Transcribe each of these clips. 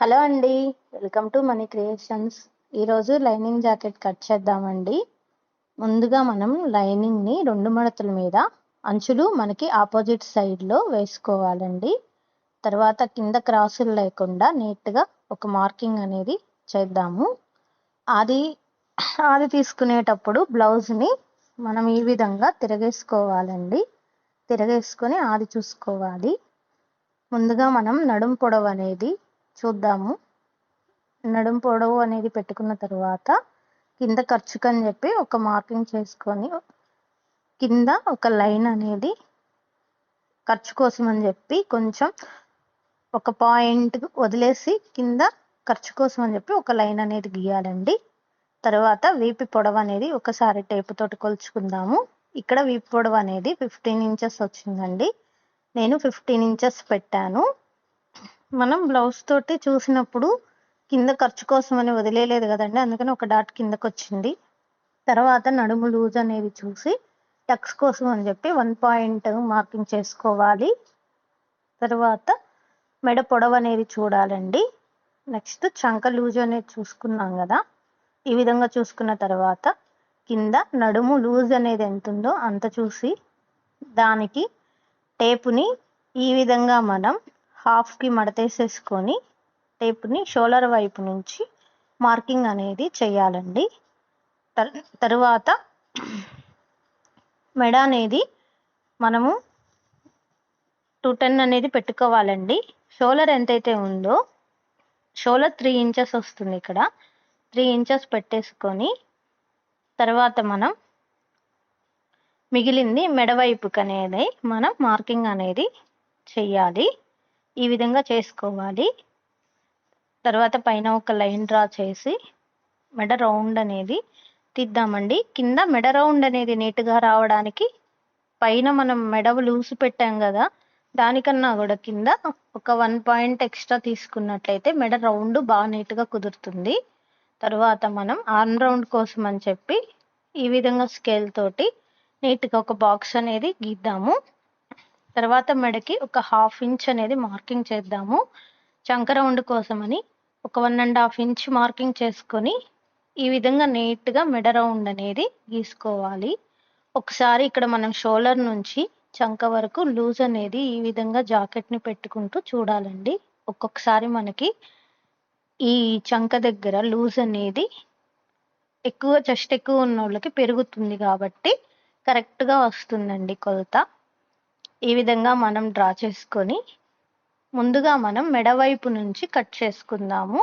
Hello అండి welcome to money creations. ఈరోజు lining jacket cut చేద్దామండి. ముందుగా మనం లైనింగ్ని రెండు మడతల మీద అంచులు మనకి ఆపోజిట్ సైడ్లో వేసుకోవాలండి. తర్వాత కింద క్రాసులు లేకుండా నీట్గా ఒక మార్కింగ్ అనేది చేద్దాము. అది అది తీసుకునేటప్పుడు బ్లౌజ్ని మనం ఈ విధంగా తిరగేసుకోవాలండి. తిరగేసుకొని ఆది చూసుకోవాలి. ముందుగా మనం నడుం పొడవు అనేది చూద్దాము. నడుం పొడవు అనేది పెట్టుకున్న తర్వాత కింద ఖర్చుకని చెప్పి ఒక మార్కింగ్ చేసుకొని కింద ఒక లైన్ అనేది ఖర్చు కోసం అని చెప్పి కొంచెం ఒక పాయింట్ వదిలేసి కింద ఖర్చు కోసం అని చెప్పి ఒక లైన్ అనేది గీయాలండి. తర్వాత వీపి పొడవు అనేది ఒకసారి టేపు తోటి కొలుచుకుందాము. ఇక్కడ వీపు పొడవు అనేది ఫిఫ్టీన్ ఇంచెస్ వచ్చిందండి. నేను ఫిఫ్టీన్ ఇంచెస్ పెట్టాను. మనం బ్లౌజ్ తోటి చూసినప్పుడు కింద ఖర్చు కోసం అని వదిలేదు కదండి. అందుకని ఒక డాట్ కిందకు వచ్చింది తర్వాత నడుము లూజ్ అనేది చూసి టక్స్ కోసం అని చెప్పి వన్ పాయింట్ మార్కింగ్ చేసుకోవాలి. తర్వాత మెడ పొడవు అనేది చూడాలండి. నెక్స్ట్ చంక లూజ్ అనేది చూసుకున్నాం కదా. ఈ విధంగా చూసుకున్న తర్వాత కింద నడుము లూజ్ అనేది ఎంత ఉందో అంత చూసి దానికి టేపుని ఈ విధంగా మనం హాఫ్కి మడతేసేసుకొని టేపుని షోలర్ వైపు నుంచి మార్కింగ్ అనేది చేయాలండి. తరువాత మెడ అనేది మనము టూ టెన్ అనేది పెట్టుకోవాలండి. షోలర్ ఎంతైతే ఉందో షోలర్ త్రీ ఇంచెస్ వస్తుంది ఇక్కడ. త్రీ ఇంచెస్ పెట్టేసుకొని తర్వాత మనం మిగిలింది మెడవైపుకి అనేది మనం మార్కింగ్ అనేది చెయ్యాలి. ఈ విధంగా చేసుకోవాలి. తర్వాత పైన ఒక లైన్ డ్రా చేసి మెడ రౌండ్ అనేది తీద్దామండి. కింద మెడ రౌండ్ అనేది నీట్గా రావడానికి పైన మనం మెడవు లూసు పెట్టాం కదా దానికన్నా కూడా కింద ఒక వన్ పాయింట్ ఎక్స్ట్రా తీసుకున్నట్లయితే మెడ రౌండ్ బాగా నీట్గా కుదురుతుంది. తర్వాత మనం ఆర్మ్ రౌండ్ కోసం అని చెప్పి ఈ విధంగా స్కేల్ తోటి నీట్గా ఒక బాక్స్ అనేది గీద్దాము. తర్వాత మెడకి ఒక హాఫ్ ఇంచ్ అనేది మార్కింగ్ చేద్దాము. చంక రౌండ్ కోసమని ఒక one and half inch marking చేసుకొని ఈ విధంగా నీట్గా మెడ రౌండ్ అనేది గీసుకోవాలి. ఒకసారి ఇక్కడ మనం షోల్డర్ నుంచి చంక వరకు లూజ్ అనేది ఈ విధంగా జాకెట్ని పెట్టుకుంటూ చూడాలండి. ఒక్కొక్కసారి మనకి ఈ చంక దగ్గర లూజ్ అనేది ఎక్కువ చెస్ట్ ఎక్కువ ఉన్న వాళ్ళకి పెరుగుతుంది కాబట్టి కరెక్ట్గా వస్తుందండి కొలత. ఈ విధంగా మనం డ్రా చేసుకొని ముందుగా మనం మెడవైపు నుంచి కట్ చేసుకుందాము.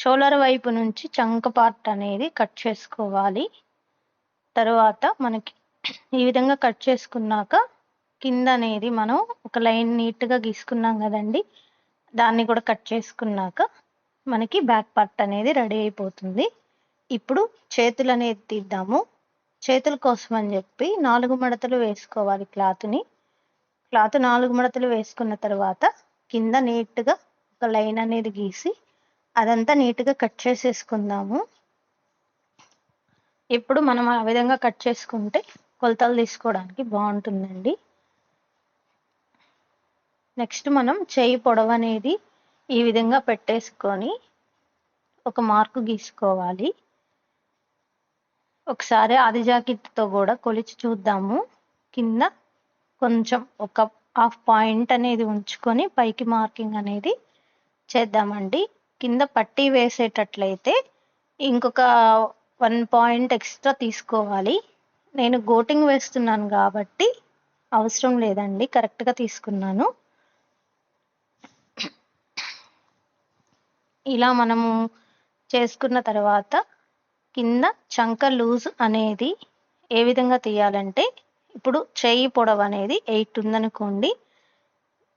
షోలర్ వైపు నుంచి చంక పార్ట్ అనేది కట్ చేసుకోవాలి. తర్వాత మనకి ఈ విధంగా కట్ చేసుకున్నాక కింద అనేది మనం ఒక లైన్ నీట్గా గీసుకున్నాం కదండి. దాన్ని కూడా కట్ చేసుకున్నాక మనకి బ్యాక్ పార్ట్ అనేది రెడీ అయిపోతుంది. ఇప్పుడు చేతులు అనేది తీద్దాము. చేతుల కోసం అని చెప్పి నాలుగు మడతలు వేసుకోవాలి క్లాత్ని. క్లాత్ నాలుగు మడతలు వేసుకున్న తర్వాత కింద నీట్గా ఒక లైన్ అనేది గీసి అదంతా నీట్గా కట్ చేసేసుకుందాము. ఇప్పుడు మనం ఆ విధంగా కట్ చేసుకుంటే కొలతలు తీసుకోవడానికి బాగుంటుందండి. నెక్స్ట్ మనం చేయి పొడవు అనేది ఈ విధంగా పెట్టేసుకొని ఒక మార్కు గీసుకోవాలి. ఒకసారి ఆది జాకెట్తో కూడా కొలిచి చూద్దాము. కింద కొంచెం ఒక హాఫ్ పాయింట్ అనేది ఉంచుకొని పైకి మార్కింగ్ అనేది చేద్దామండి. కింద పట్టీ వేసేటట్లయితే ఇంకొక వన్ పాయింట్ ఎక్స్ట్రా తీసుకోవాలి. నేను గోటింగ్ వేస్తున్నాను కాబట్టి అవసరం లేదండి కరెక్ట్గా తీసుకున్నాను. ఇలా మనము చేసుకున్న తర్వాత కింద చంక లూజ్ అనేది ఏ విధంగా తీయాలంటే ఇప్పుడు చేయి పొడవు అనేది ఎయిట్ ఉందనుకోండి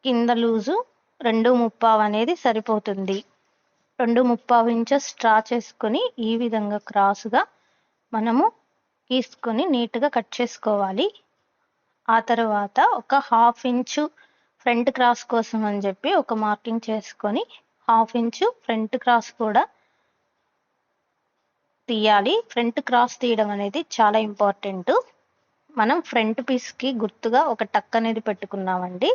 కింద లూజు రెండు ముప్పావు అనేది సరిపోతుంది. రెండు ముప్పావు ఇంచెస్ స్ట్రా చేసుకొని ఈ విధంగా క్రాస్గా మనము గీసుకొని నీట్గా కట్ చేసుకోవాలి. ఆ తర్వాత ఒక హాఫ్ ఇంచు ఫ్రంట్ క్రాస్ కోసం అని చెప్పి ఒక మార్కింగ్ చేసుకొని హాఫ్ ఇంచు ఫ్రంట్ క్రాస్ కూడా తీయాలి. ఫ్రంట్ క్రాస్ తీయడం అనేది చాలా ఇంపార్టెంట్. మనం ఫ్రంట్ పీస్కి గుర్తుగా ఒక టక్ అనేది పెట్టుకున్నామండి.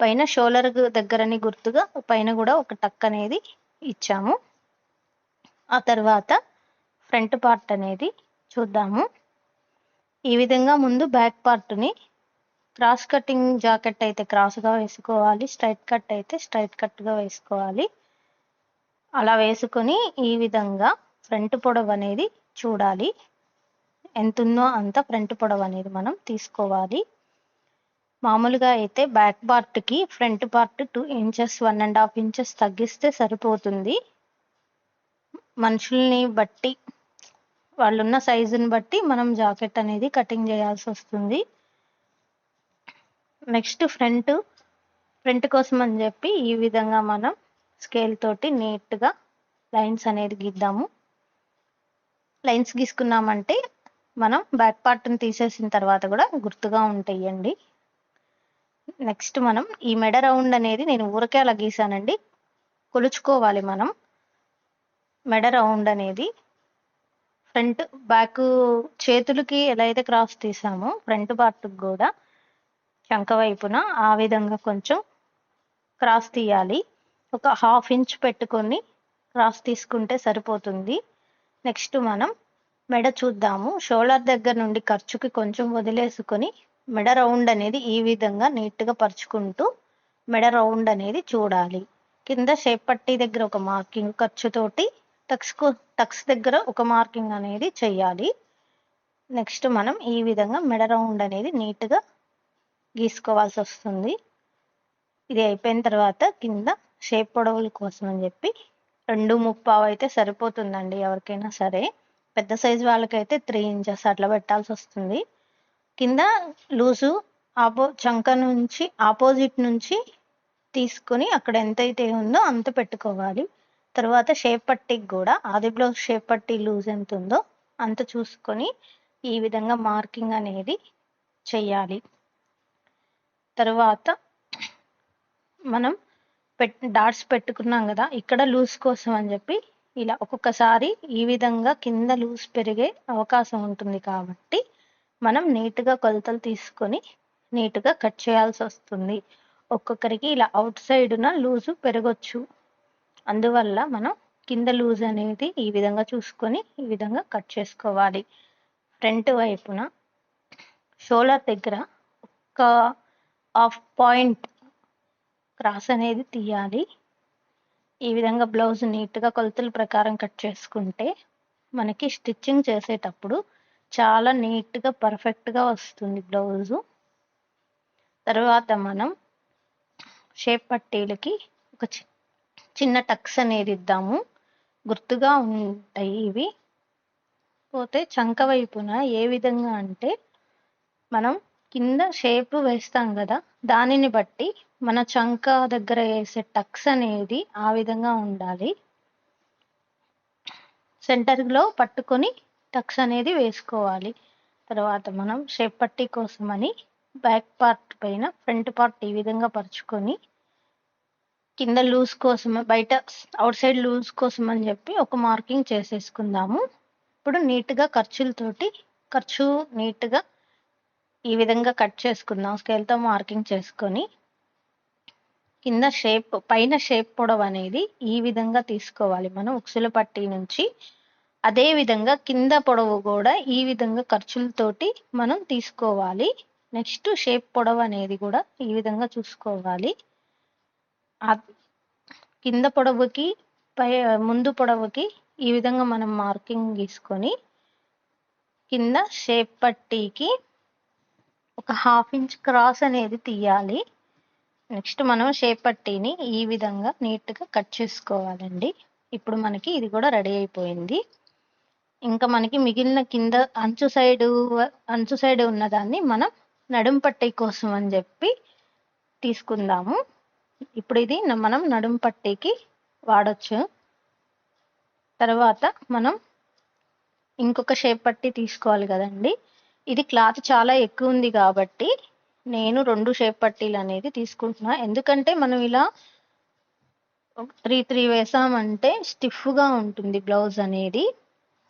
పైన షోలర్ దగ్గరని గుర్తుగా పైన కూడా ఒక టక్ అనేది ఇచ్చాము. ఆ తర్వాత ఫ్రంట్ పార్ట్ అనేది చూద్దాము. ఈ విధంగా ముందు బ్యాక్ పార్ట్ని క్రాస్ కటింగ్ జాకెట్ అయితే క్రాస్గా వేసుకోవాలి. స్ట్రైట్ కట్ అయితే స్ట్రైట్ కట్గా వేసుకోవాలి. అలా వేసుకొని ఈ విధంగా ఫ్రంట్ పొడవు అనేది చూడాలి. ఎంత ఉందో అంత ఫ్రంట్ పొడవు అనేది మనం తీసుకోవాలి. మామూలుగా అయితే బ్యాక్ పార్ట్కి front part two inches one and half inches తగ్గిస్తే సరిపోతుంది. మనుషుల్ని బట్టి వాళ్ళున్న సైజుని బట్టి మనం జాకెట్ అనేది కటింగ్ చేయాల్సి వస్తుంది. నెక్స్ట్ ఫ్రంట్ ఫ్రంట్ కోసం అని చెప్పి ఈ విధంగా మనం స్కేల్ తోటి నీట్గా లైన్స్ అనేది గీద్దాము. లైన్స్ గీసుకున్నామంటే మనం బ్యాక్ పార్ట్ని తీసేసిన తర్వాత కూడా గుర్తుగా ఉంటాయండి. నెక్స్ట్ మనం ఈ మెడ రౌండ్ అనేది నేను ఊరకే అలా గీసానండి. కొలుచుకోవాలి మనం. మెడ రౌండ్ అనేది ఫ్రంట్ బ్యాక్ చేతులకి ఎలా అయితే క్రాస్ తీసామో ఫ్రంట్ పార్ట్కి కూడా చంక వైపున ఆ విధంగా కొంచెం క్రాస్ తీయాలి. ఒక హాఫ్ ఇంచ్ పెట్టుకొని క్రాస్ తీసుకుంటే సరిపోతుంది. నెక్స్ట్ మనం మెడ చూద్దాము. షోల్డర్ దగ్గర నుండి ఖర్చుకి కొంచెం వదిలేసుకొని మెడ రౌండ్ అనేది ఈ విధంగా నీట్గా పరుచుకుంటూ మెడ రౌండ్ అనేది చూడాలి. కింద షేప్ పట్టి దగ్గర ఒక మార్కింగ్ ఖర్చుతోటి టక్స్ టక్స్ దగ్గర ఒక మార్కింగ్ అనేది చేయాలి. నెక్స్ట్ మనం ఈ విధంగా మెడ రౌండ్ అనేది నీట్గా గీసుకోవాల్సి వస్తుంది. ఇది అయిపోయిన తర్వాత కింద షేప్ పొడవుల కోసం అని చెప్పి రెండు ముప్పావు అయితే సరిపోతుందండి ఎవరికైనా సరే. పెద్ద సైజు వాళ్ళకైతే త్రీ ఇంచెస్ అట్లా పెట్టాల్సి వస్తుంది. కింద లూజు ఆపో చంక నుంచి ఆపోజిట్ నుంచి తీసుకొని అక్కడ ఎంతైతే ఉందో అంత పెట్టుకోవాలి. తర్వాత షేప్ పట్టీకి కూడా ఆది బ్లౌజ్ షేప్ పట్టీ లూజ్ ఎంత ఉందో అంత చూసుకొని ఈ విధంగా మార్కింగ్ అనేది చెయ్యాలి. తర్వాత మనం పెట్ డాట్స్ పెట్టుకున్నాం కదా ఇక్కడ లూజ్ కోసం అని చెప్పి ఇలా ఒక్కొక్కసారి ఈ విధంగా కింద లూజ్ పెరిగే అవకాశం ఉంటుంది కాబట్టి మనం నీట్గా కొలతలు తీసుకొని నీట్గా కట్ చేయాల్సి వస్తుంది. ఒక్కొక్కరికి ఇలా అవుట్ సైడ్న లూజు పెరగచ్చు. అందువల్ల మనం కింద లూజ్ అనేది ఈ విధంగా చూసుకొని ఈ విధంగా కట్ చేసుకోవాలి. ఫ్రంట్ వైపున షోలర్ దగ్గర ఒక హాఫ్ పాయింట్ క్రాస్ అనేది తీయాలి. ఈ విధంగా బ్లౌజ్ నీట్గా కొలతల ప్రకారం కట్ చేసుకుంటే మనకి స్టిచ్చింగ్ చేసేటప్పుడు చాలా నీట్గా పర్ఫెక్ట్గా వస్తుంది బ్లౌజు. తర్వాత మనం షేప్ పట్టీలకి ఒక చిన్న టక్స్ అనేది ఇద్దాము. గుర్తుగా ఉంటాయి ఇవి. పోతే చంక వైపున ఏ విధంగా అంటే మనం కింద షేప్ వేస్తాం కదా దానిని బట్టి మన చంక దగ్గర వేసే టక్స్ అనేది ఆ విధంగా ఉండాలి. సెంటర్లో పట్టుకొని టక్స్ అనేది వేసుకోవాలి. తర్వాత మనం షేప్ పట్టీ కోసమని బ్యాక్ పార్ట్ పైన ఫ్రంట్ పార్ట్ ఈ విధంగా పరుచుకొని కింద లూజ్ కోసం బయట అవుట్ సైడ్ లూజ్ కోసం అని చెప్పి ఒక మార్కింగ్ చేసేసుకుందాము. ఇప్పుడు నీట్గా ఖర్చులతోటి ఖర్చు నీట్గా ఈ విధంగా కట్ చేసుకుందాం స్కేల్తో మార్కింగ్ చేసుకొని. కింద షేప్ పైన షేప్ పొడవు అనేది ఈ విధంగా తీసుకోవాలి మనం ఉక్సుల పట్టీ నుంచి. అదే విధంగా కింద పొడవు కూడా ఈ విధంగా ఖర్చులతోటి మనం తీసుకోవాలి. నెక్స్ట్ షేప్ పొడవు అనేది కూడా ఈ విధంగా చూసుకోవాలి. కింద పొడవుకి పై ముందు పొడవుకి ఈ విధంగా మనం మార్కింగ్ గీసుకొని కింద షేప్ పట్టీకి ఒక హాఫ్ ఇంచ్ క్రాస్ అనేది తీయాలి. నెక్స్ట్ మనం షేప్ పట్టీని ఈ విధంగా నీట్గా కట్ చేసుకోవాలండి. ఇప్పుడు మనకి ఇది కూడా రెడీ అయిపోయింది. ఇంకా మనకి మిగిలిన కింద అంచు సైడు అంచు సైడ్ ఉన్నదాన్ని మనం నడుం పట్టీ కోసం అని చెప్పి తీసుకుందాము. ఇప్పుడు ఇది మనం నడుం పట్టీకి వాడచ్చు. తర్వాత మనం ఇంకొక షేప్ పట్టి తీసుకోవాలి కదండి. ఇది క్లాత్ చాలా ఎక్కువ ఉంది కాబట్టి నేను రెండు షేప్ పట్టీలు అనేది తీసుకుంటున్నా. ఎందుకంటే మనం ఇలా త్రీ త్రీ వేసామంటే స్టిఫ్గా ఉంటుంది బ్లౌజ్ అనేది.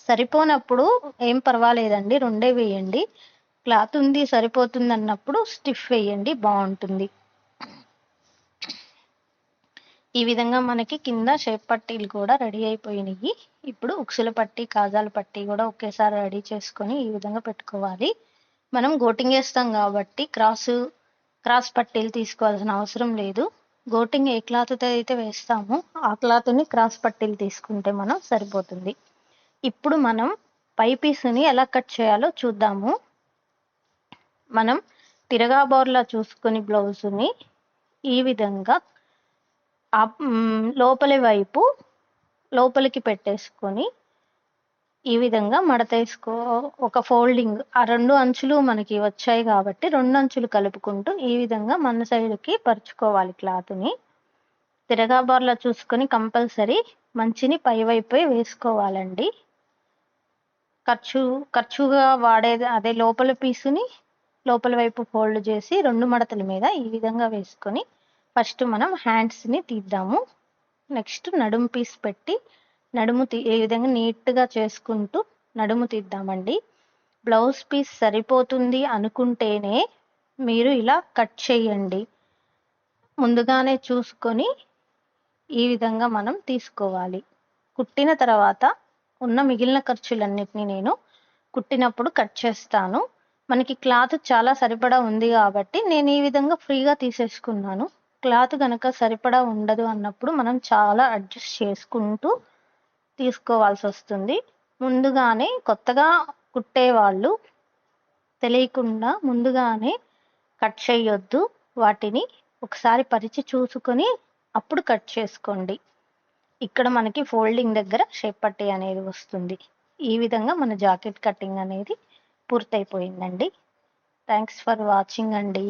సరిపోనప్పుడు ఏం పర్వాలేదండి రెండే వేయండి. క్లాత్ ఉంది సరిపోతుంది అన్నప్పుడు స్టిఫ్ వేయండి బాగుంటుంది. ఈ విధంగా మనకి కింద షేప్ పట్టీలు కూడా రెడీ అయిపోయినాయి. ఇప్పుడు ఉక్సుల పట్టి కాజాల పట్టి కూడా ఒకేసారి రెడీ చేసుకొని ఈ విధంగా పెట్టుకోవాలి. మనం గోటింగ్ వేస్తాం కాబట్టి క్రాస్ క్రాస్ పట్టీలు తీసుకోవాల్సిన అవసరం లేదు. గోటింగ్ ఏ క్లాత్తో అయితే వేస్తామో ఆ క్లాత్ని క్రాస్ పట్టీలు తీసుకుంటే మనం సరిపోతుంది. ఇప్పుడు మనం పై పీస్ని ఎలా కట్ చేయాలో చూద్దాము. మనం తిరగా బోర్లా చూసుకుని బ్లౌజ్ని ఈ విధంగా లోపలి వైపు లోపలికి పెట్టేసుకొని ఈ విధంగా మడత వేసుకో ఒక ఫోల్డింగ్ ఆ రెండు అంచులు మనకి వచ్చాయి కాబట్టి రెండు అంచులు కలుపుకుంటూ ఈ విధంగా మన సైడ్కి పరుచుకోవాలి క్లాత్ని తిరగాబార్లా చూసుకొని కంపల్సరీ మంచిని పై వైపే వేసుకోవాలండి. ఖర్చు ఖర్చుగా వాడేది అదే లోపల పీసుని లోపల వైపు ఫోల్డ్ చేసి రెండు మడతల మీద ఈ విధంగా వేసుకొని ఫస్ట్ మనం హ్యాండ్స్ని తీద్దాము. నెక్స్ట్ నడుము పీస్ పెట్టి నడుము తీ విధంగా నీట్గా చేసుకుంటూ నడుము తీద్దామండి. బ్లౌజ్ పీస్ సరిపోతుంది అనుకుంటేనే మీరు ఇలా కట్ చేయండి. ముందుగానే చూసుకొని ఈ విధంగా మనం తీసుకోవాలి. కుట్టిన తర్వాత ఉన్న మిగిలిన ఖర్చులన్నిటినీ నేను కుట్టినప్పుడు కట్ చేస్తాను. మనకి క్లాత్ చాలా సరిపడా ఉంది కాబట్టి నేను ఈ విధంగా ఫ్రీగా తీసేసుకున్నాను. క్లాత్ కనుక సరిపడా ఉండదు అన్నప్పుడు మనం చాలా అడ్జస్ట్ చేసుకుంటూ తీసుకోవాల్సి వస్తుంది ముందుగానే కొత్తగా కుట్టేవాళ్ళు తెలియకుండా ముందుగానే కట్ చేయొద్దు వాటిని ఒకసారి పరిచి చూసుకొని అప్పుడు కట్ చేసుకోండి. ఇక్కడ మనకి ఫోల్డింగ్ దగ్గర షేప్ పట్టి అనేది వస్తుంది. ఈ విధంగా మన జాకెట్ కటింగ్ అనేది పూర్తయిపోయిందండి. థ్యాంక్స్ ఫర్ వాచింగ్ అండి.